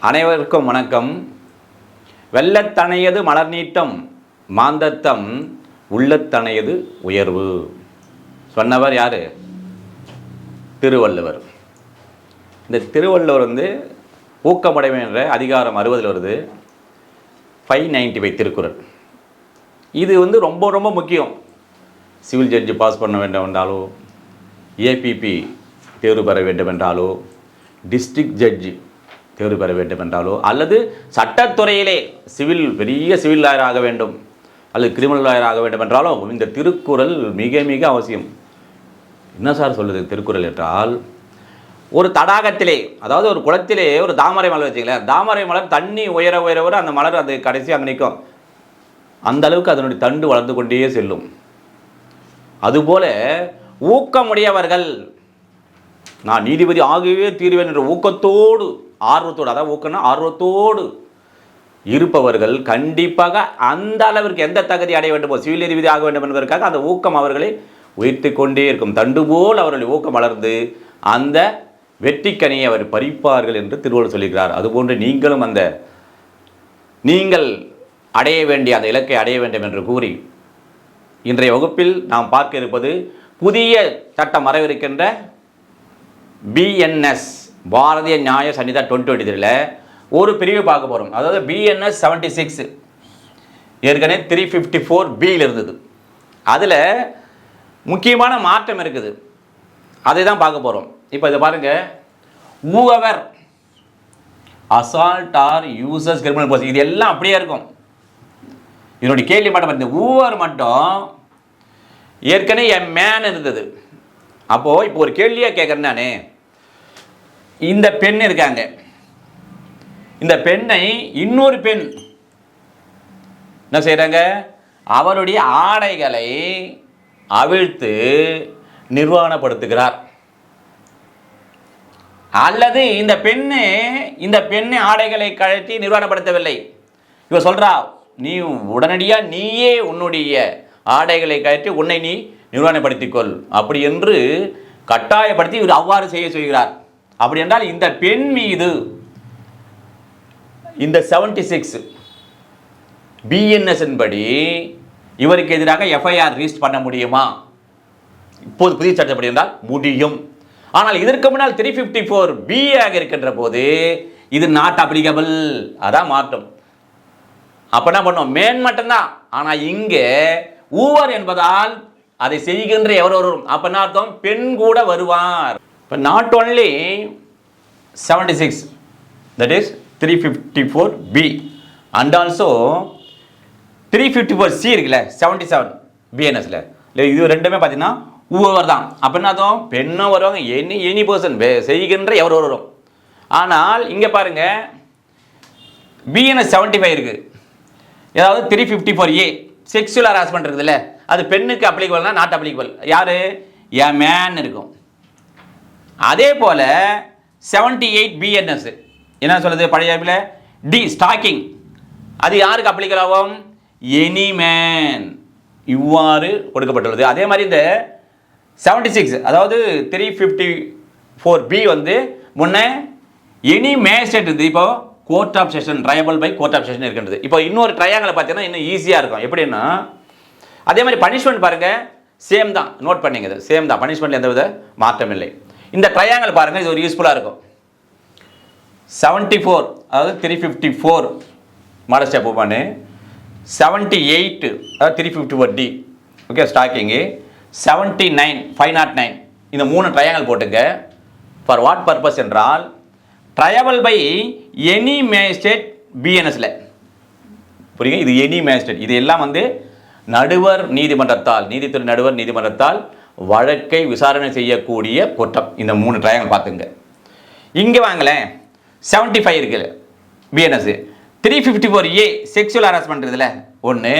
அனைவருக்கும் வணக்கம். வெள்ளத்தனையது மலர் நீட்டம் மாந்தத்தம் உள்ளத்தனையது உயர்வு. சொன்னவர் யார்? திருவள்ளுவர். இந்த திருவள்ளுவர் வந்து ஊக்கமடைமை என்ற அதிகாரம் அறுபதில் வருது. Five ninety five Thirukkural. இது வந்து ரொம்ப ரொம்ப முக்கியம். சிவில் ஜட்ஜு பாஸ் பண்ண வேண்டும் என்றாலோ ஏபிபி தேர்வு பெற வேண்டும் என்றாலோ டிஸ்ட்ரிக்ட் ஜட்ஜி தேர்வு பெற வேண்டும் என்றாலோ அல்லது சட்டத்துறையிலே சிவில் பெரிய சிவில் லாயர் ஆக வேண்டும் அல்லது கிரிமினல் லாயர் ஆக வேண்டும் என்றாலோ இந்த திருக்குறள் மிக மிக அவசியம். என்ன சார் சொல்லுது திருக்குறள் என்றால் ஒரு தடாகத்திலே அதாவது ஒரு குளத்திலே ஒரு தாமரை மலர் வச்சுங்களேன் தாமரை மலர் தண்ணி உயர உயர உயர அந்த மலர் அது கடைசி அங்கே நிற்கும். அந்த அளவுக்கு அதனுடைய தண்டு வளர்ந்து கொண்டே செல்லும். அதுபோல ஊக்கமுடையவர்கள் நான் நீதிபதி ஆகவே தீர்வேன் என்ற ஊக்கத்தோடு ஆர்வத்தோடு அதாவது ஊக்கம்னா ஆர்வத்தோடு இருப்பவர்கள் கண்டிப்பாக அந்த அளவிற்கு எந்த தகுதி அடைய வேண்டுமோ சிவில் நீதிபதி ஆக வேண்டும் என்பதற்காக அந்த ஊக்கம் அவர்களை உயர்த்தி கொண்டே இருக்கும். தண்டு போல் அவர்களை ஊக்கம் வளர்ந்து அந்த வெற்றிக்கனியை அவர் பறிப்பார்கள் என்று திருவள்ளுவர் சொல்லியிருக்கிறார். அதுபோன்று நீங்களும் அந்த நீங்கள் அடைய வேண்டிய அந்த இலக்கை அடைய வேண்டும் என்று கூறி இன்றைய வகுப்பில் நாம் பார்க்க இருப்பது புதிய சட்டம் வரவிருக்கின்ற பிஎன்எஸ் பாரதிய நியாய சன்னிதா டுவெண்ட்டி டுவெண்ட்டி த்ரீல ஒரு பிரிவு பார்க்க போகிறோம் அதாவது பிஎன்எஸ் செவன்ட்டி சிக்ஸ் ஏற்கனவே த்ரீ ஃபிஃப்டி ஃபோர் பியில் இருந்தது. அதில் முக்கியமான மாற்றம் இருக்குது. அதை தான் பார்க்க போகிறோம் இப்போ இதை பாருங்கள் whoever assault or uses criminal person இது எல்லாம் அப்படியே இருக்கும். இதனுடைய கேள்வி மட்டும் இந்த ஊவர் மட்டும் ஏற்கனவே என் மேன் இருந்தது. அப்போது இப்போ ஒரு கேள்வியாக கேட்குறேன் நானே. இந்த பெண் இருக்காங்க. இந்த பெண்ணை இன்னொரு பெண் என்ன செய்கிறாங்க அவருடைய ஆடைகளை அவிழ்த்து நிர்வாணப்படுத்துகிறார். அல்லது இந்த பெண்ணு இந்த பெண்ணை ஆடைகளை கழட்டி நிர்வாணப்படுத்தவில்லை. இவ சொல்கிறா நீ உடனடியாக நீயே உன்னுடைய ஆடைகளை கழற்றி உன்னை நீ நிர்வாணப்படுத்திக்கொள் அப்படி என்று கட்டாயப்படுத்தி இவர் அவ்வாறு செய்ய சொல்கிறார். அப்படி என்றால் இந்த பெண் மீது இந்த செவன்டி சிக்ஸ் பிஎன்எஸ் படி இவருக்கு எதிராக எஃப்ஐஆர் ரிஜிஸ்டர் பண்ண முடியுமா? இப்போது புதிய சட்டப்படி என்றால் முடியும். ஆனால் இதற்கு முன்னால் த்ரீ ஃபிஃப்டி ஃபோர் பி ஆக இருக்கின்ற போது இது நாட் அப்ளிகபிள் அதான் மாற்றம். அப்போ என்ன பண்ணும்? மேன் மட்டும்தான். ஆனால் இங்கே ஊவர் என்பதால் அதை செய்கின்ற எவர் ஒருவரும் அப்போ என்ன அர்த்தம்? பெண் கூட வருவார். இப்போ not only seventy six that is three fifty four B and also three fifty four C இருக்குல்ல செவன்டி செவன் பிஎன்எஸில் இல்லை இது ரெண்டுமே பார்த்தீங்கன்னா ஊவர் தான். அப்போ என்ன அதுவும் பெண்ணும் வருவாங்க எனி எனி பர்சன் செய்கின்ற எவர் வரும் ஆனால் இங்கே பாருங்கள் பிஎன்எஸ் செவன்ட்டி ஃபைவ் இருக்குது ஏதாவது three fifty four A sexual harassment இருக்குதுல்ல அது பெண்ணுக்கு அப்ளிகபிள்னா நாட் அப்ளிகபிள் யார்? ஏ மேன் இருக்கும். அதே போல் செவன்ட்டி எயிட் பிஎன்எஸ் என்ன சொல்லுது பழைய டி ஸ்டாக்கிங் அது யாருக்கு அப்ளிகல் ஆகும்? எனி மேன் இவ்வாறு கொடுக்கப்பட்டுள்ளது. அதே மாதிரி இந்த செவன்ட்டி சிக்ஸ் அதாவது த்ரீ ஃபிஃப்டி ஃபோர் பி வந்து முன்னே எனி மேஜிஸ்ட்ரேட் இருந்து இப்போ court of session triable by court of session இருக்கின்றது. இப்போ இன்னொரு ட்ரையாங்கில் பார்த்தீங்கன்னா இன்னும் ஈஸியாக இருக்கும். எப்படின்னா அதே மாதிரி பனிஷ்மெண்ட் பாருங்கள் சேம் தான். நோட் பண்ணிங்க சேம் தான். பனிஷ்மெண்ட்டில் எந்த வித மாற்றம் இல்லை இந்த ட்ரையாங்கிள் பாருங்கள் இது ஒரு யூஸ்ஃபுல்லாக இருக்கும். செவன்ட்டி ஃபோர் அதாவது three fifty four model step பண்ணு செவன்ட்டி எயிட்டு அதாவது three fifty four D okay stalking seventy nine five not nine இந்த மூணு ட்ரையாங்கல் போட்டுங்க. ஃபார் வாட் பர்பஸ் என்றால் ட்ரையபிள் பை எனி மேஜிஸ்ட்ரேட் பிஎன்எஸில் புரியுங்க இது எனி மேஜிஸ்ட்ரேட் இது எல்லாம் வந்து நடுவர் நீதிமன்றத்தால் நீதித்துறை நடுவர் நீதிமன்றத்தால் வழக்கை விசாரணை செய்யக்கூடிய குற்றம் இந்த மூணு ட்ரையாங்கல் பார்த்துங்க இங்கே வாங்கலேன் செவன்ட்டி ஃபைவ் இருக்குது. BNS three fifty four A sexual harassment இதில் ஒன்று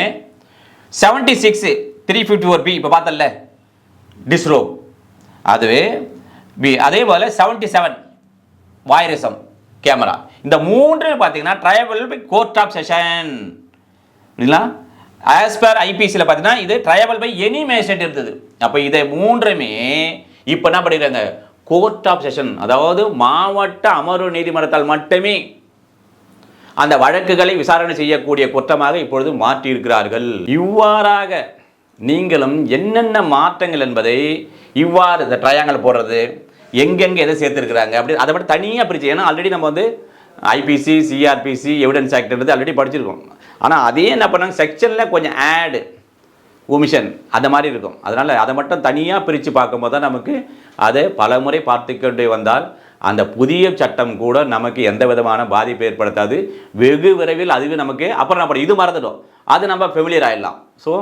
seventy six three fifty four B இப்போ பார்த்தல டிஸ்ரோப் அதுவே பி அதே போல் செவன்ட்டி செவன் வாயரசம் கேமரா இந்த மூன்று பார்த்தீங்கன்னா triable by court of session இல்லைங்களா ஆஸ் பர் ஐபிசியில் பார்த்தீங்கன்னா இது ட்ரையபிள் பை எனி மேஜிஸ்ட்ரேட் இருந்தது. அப்போ இதை மூன்றுமே இப்போ என்ன பண்ணிடுறாங்க கோர்ட் ஆஃப் செஷன் அதாவது மாவட்ட அமர்வு நீதிமன்றத்தால் மட்டுமே அந்த வழக்குகளை விசாரணை செய்யக்கூடிய குற்றமாக இப்பொழுது மாற்றியிருக்கிறார்கள். இவ்வாறாக நீங்களும் என்னென்ன மாற்றங்கள் என்பதை இவ்வாறு இந்த ட்ரையாங்கல் போடுறது எங்கெங்கே எதை சேர்த்துருக்குறாங்க அப்படி அதை மட்டும் தனியாக பிரிச்சு ஏன்னா ஆல்ரெடி நம்ம வந்து ஐபிசி சிஆர்பிசி எவிடன்ஸ் ஆக்ட்ன்றது ஆல்ரெடி படிச்சிருக்கோம். ஆனால் அதே என்ன பண்ணாங்க செக்ஷனில் கொஞ்சம் ஆடு உமிஷன் அந்த மாதிரி இருக்கும். அதனால் அதை மட்டும் தனியாக பிரித்து பார்க்கும்போது தான் நமக்கு அதை பலமுறை பார்த்து கொண்டு வந்தால் அந்த புதிய சட்டம் கூட நமக்கு எந்த விதமான பாதிப்பு ஏற்படுத்தாது. வெகு விரைவில் அதுவே நமக்கு அப்புறம் நம்ம இது மறந்துடும் அது நம்ம ஃபெமிலியர் ஆயிடலாம். So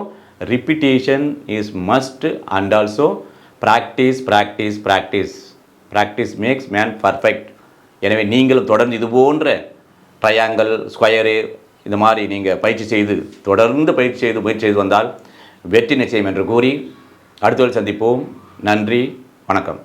repetition is must and also practice practice practice practice makes man perfect எனவே நீங்களும் தொடர்ந்து இது போன்ற ட்ரையாங்கல் ஸ்கொயரு இந்த மாதிரி நீங்கள் பயிற்சி செய்து தொடர்ந்து பயிற்சி செய்து முயற்சி செய்து வந்தால் வெற்றி நிச்சயம் என்று கூறி அடுத்த சந்திப்போம். நன்றி வணக்கம்.